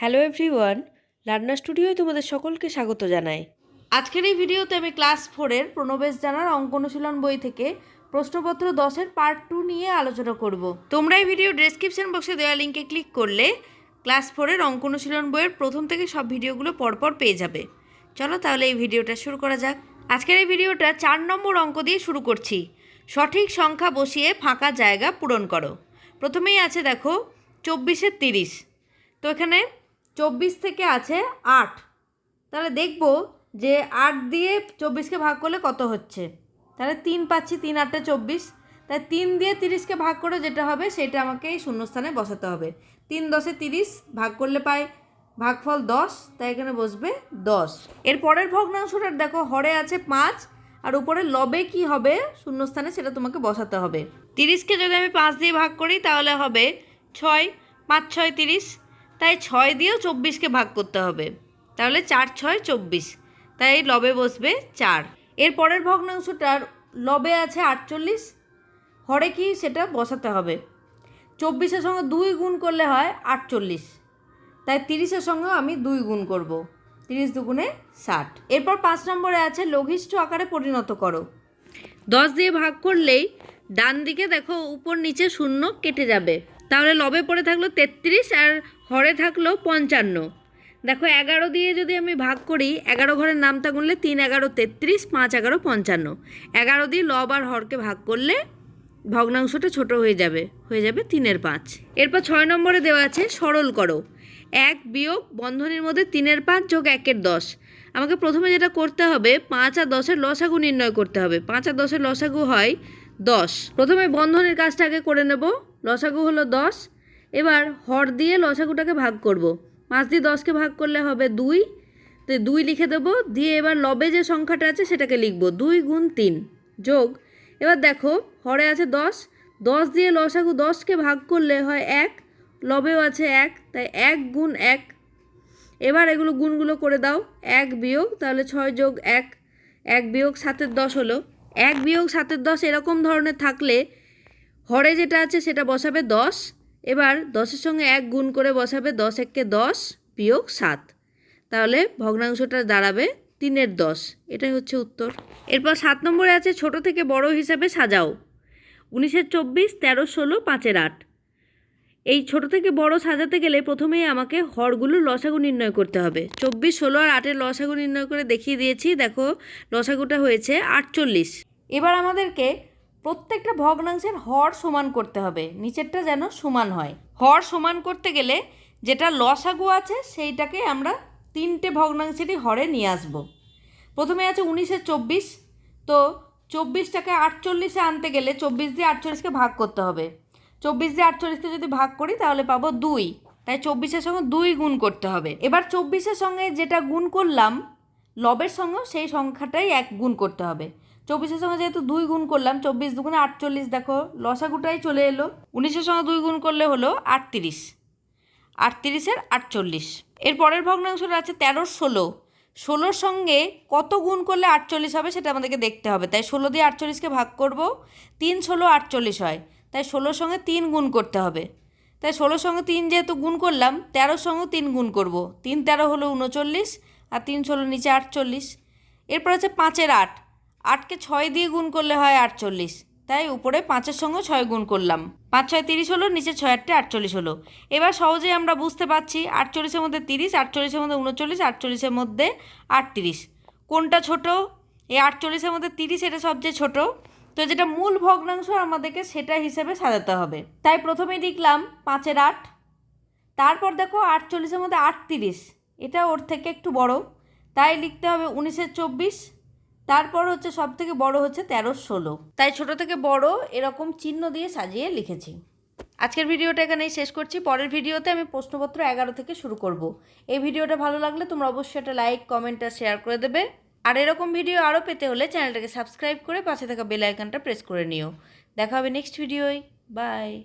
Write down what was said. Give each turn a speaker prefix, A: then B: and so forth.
A: Hello everyone রান্না স্টুডিওয় তোমাদের সকলকে স্বাগত জানাই। আজকের এই ভিডিওতে আমি ক্লাস ফোরের প্রণবেশ জানার অঙ্ক অনুশীলন বই থেকে প্রশ্নপত্র দশের পার্ট টু নিয়ে আলোচনা করব। তোমরা এই ভিডিও ডেসক্রিপশন বক্সে দেওয়া লিঙ্কে ক্লিক করলে ক্লাস ফোরের অঙ্ক অনুশীলন বইয়ের প্রথম থেকে সব ভিডিওগুলো পরপর পেয়ে যাবে। চলো তাহলে এই ভিডিওটা শুরু করা যাক। আজকের এই ভিডিওটা চার নম্বর অঙ্ক দিয়ে শুরু করছি। সঠিক সংখ্যা বসিয়ে ফাঁকা জায়গা পূরণ করো। প্রথমেই আছে দেখো, চব্বিশের তিরিশ। তো এখানে চব্বিশ থেকে আছে আট। তাহলে দেখব যে আট দিয়ে চব্বিশকে ভাগ করলে কত হচ্ছে? তাহলে তিন পাচ্ছি, তিন আটটা চব্বিশ। তাই তিন দিয়ে তিরিশকে ভাগ করে যেটা হবে সেটা আমাকে এই শূন্যস্থানে বসাতে হবে। তিন দশে তিরিশ ভাগ করলে পাই ভাগফল দশ, তাই এখানে বসবে দশ। এর পরের ভগ্নাংশটার দেখো, হরে আছে পাঁচ, আর উপরে লবে কি হবে? শূন্যস্থানে সেটা তোমাকে বসাতে হবে। তিরিশকে যদি আমি পাঁচ দিয়ে ভাগ করি তাহলে হবে ছয়, পাঁচ, ছয়, তিরিশ। তাই ছয় দিয়েও চব্বিশকে ভাগ করতে হবে। তাহলে চার, ছয়, চব্বিশ। তাই লবে বসবে চার। এর পরের ভগ্নাংশটার লবে আছে আটচল্লিশ। হরে কি সেটা বসাতে হবে। চব্বিশের সঙ্গে দুই গুণ করলে হয় আটচল্লিশ। তাই তিরিশের সঙ্গেও আমি দুই গুণ করব। তিরিশ দুগুণে ষাট। এরপর পাঁচ নম্বরে আছে লঘিষ্ঠ আকারে পরিণত করো। দশ দিয়ে ভাগ করলেই ডান দিকে দেখো উপর নিচে শূন্য কেটে যাবে। তাহলে লবে পড়ে থাকল তেত্রিশ আর হরে থাকল পঞ্চান্ন। দেখো এগারো দিয়ে যদি আমি ভাগ করি, এগারো ঘরের নামটা গুনলে তিন এগারো তেত্রিশ, পাঁচ এগারো পঞ্চান্ন। এগারো দিয়ে লব আর হরকে ভাগ করলে ভগ্নাংশটা ছোট হয়ে যাবে হয়ে যাবে তিনের পাঁচ। এরপর ছয় নম্বরে দেওয়া আছে সরল করো। এক বিয়োগ বন্ধনের মধ্যে তিনের পাঁচ যোগ একের দশ। আমাকে প্রথমে যেটা করতে হবে, পাঁচ আর দশের লসাগু নির্ণয় করতে হবে। পাঁচ আর দশের লসাগু হয় দশ। প্রথমে বন্ধনের কাজটা আগে করে নেব। লসাগু হলো দশ। এবার হর দিয়ে লসাগুটাকে ভাগ করব। পাঁচ দিয়ে দশকে ভাগ করলে হবে দুই। তো দুই লিখে দেবো। দিয়ে এবার লবে যে সংখ্যাটা আছে সেটাকে লিখব। দুই গুণ তিন। যোগ। এবার দেখো, হরে আছে দশ। দশ দিয়ে লসাগু দশকে ভাগ করলে হয় এক। লবেও আছে এক। তাই এক গুণ এক। এবার এগুলো গুণগুলো করে দাও। এক বিয়োগ, তাহলে ছয় যোগ এক। এক বিয়োগ সাতের দশ হলো। এক বিয়োগ সাতের দশ এরকম ধরনের থাকলে হরে যেটা আছে সেটা বসাবে দশ। এবার দশের সঙ্গে এক গুণ করে বসাবে দশ এককে দশ বিয়োগ সাত। তাহলে ভগ্নাংশটা দাঁড়াবে তিনের দশ। এটাই হচ্ছে উত্তর। এরপর সাত নম্বরে আছে ছোট থেকে বড় হিসাবে সাজাও। উনিশের চব্বিশ, তেরো, ষোলো, পাঁচের আট। এই ছোট থেকে বড় সাজাতে গেলে প্রথমেই আমাকে হরগুলো লসাগু নির্ণয় করতে হবে। চব্বিশ, ষোলো আর আটের লসাগু নির্ণয় করে দেখিয়ে দিয়েছি। দেখো, লসাগুটা হয়েছে আটচল্লিশ। এবার আমাদেরকে প্রত্যেকটা ভগ্নাংশের হর সমান করতে হবে, নিচেরটা যেন সমান হয়। হর সমান করতে গেলে যেটা লসাগু আছে সেইটাকে আমরা তিনটে ভগ্নাংশেরই হরে নিয়ে আসব। প্রথমে আছে উনিশে চব্বিশ, তো চব্বিশটাকে আটচল্লিশে আনতে গেলে চব্বিশ দিয়ে আটচল্লিশকে ভাগ করতে হবে। চব্বিশ দিয়ে আটচল্লিশকে যদি ভাগ করি তাহলে পাবো দুই, তাই চব্বিশের সঙ্গে দুই গুণ করতে হবে। এবার চব্বিশের সঙ্গে যেটা গুণ করলাম, লবের সঙ্গেও সেই সংখ্যাটাই এক গুণ করতে হবে। চব্বিশের সঙ্গে যেহেতু দুই গুণ করলাম, চব্বিশ দুগুণে আটচল্লিশ, দেখো, লসাগুটাই চলে এলো। উনিশের সঙ্গে দুই গুণ করলে হলো আটত্রিশ। আটত্রিশের আটচল্লিশ। এর পরের ভগ্নাংশটা আছে তেরো, ষোলো। ষোলোর সঙ্গে কত গুণ করলে আটচল্লিশ হবে সেটা আমাদেরকে দেখতে হবে। তাই ষোলো দিয়ে আটচল্লিশকে ভাগ করব, তিন, ষোলো, আটচল্লিশ হয়। তাই ষোলোর সঙ্গে তিন গুণ করতে হবে। তাই ষোলোর সঙ্গে তিন যেহেতু গুণ করলাম, তেরোর সঙ্গেও তিন গুণ করব। তিন, তেরো হলো উনচল্লিশ আর তিন, ষোলো নিচে আটচল্লিশ। এরপর আছে পাঁচের আট। আটকে ছয় দিয়ে গুণ করলে হয় আটচল্লিশ। তাই উপরে পাঁচের সঙ্গে ছয় গুণ করলাম। পাঁচ ছয় তিরিশ হলো, নিচে ছয় আটটে আটচল্লিশ হলো। এবার সহজেই আমরা বুঝতে পারছি আটচল্লিশের মধ্যে তিরিশ, আটচল্লিশের মধ্যে উনচল্লিশ, আটচল্লিশের মধ্যে আটত্রিশ। কোনটা ছোট? এই আটচল্লিশের মধ্যে তিরিশ এটা সবচেয়ে ছোট। তো যেটা মূল ভগ্নাংশ আমাদেরকে সেটা হিসেবে সাজাতে হবে। তাই প্রথমেই লিখলাম পাঁচের আট। তারপর দেখো আটচল্লিশের মধ্যে আটত্রিশ। এটা ওর থেকে একটু বড়। তাই লিখতে হবে উনিশের চব্বিশ। তারপর হচ্ছে সব থেকে বড় হচ্ছে তেরো ষোলো। তাই ছোট থেকে বড় এরকম চিহ্ন দিয়ে সাজিয়ে লিখেছি। আজকের ভিডিওটা এখানেই শেষ করছি। পরের ভিডিওতে আমি প্রশ্নপত্র এগারো থেকে শুরু করব। এই ভিডিওটা ভালো লাগলে তোমরা অবশ্যই একটা লাইক, কমেন্ট আর শেয়ার করে দেবে। আর এরকম ভিডিও আরও পেতে হলে চ্যানেলটাকে সাবস্ক্রাইব করে পাশে থাকা বেল আইকনটা প্রেস করে নিও। দেখা হবে নেক্সট ভিডিওয়। বাই।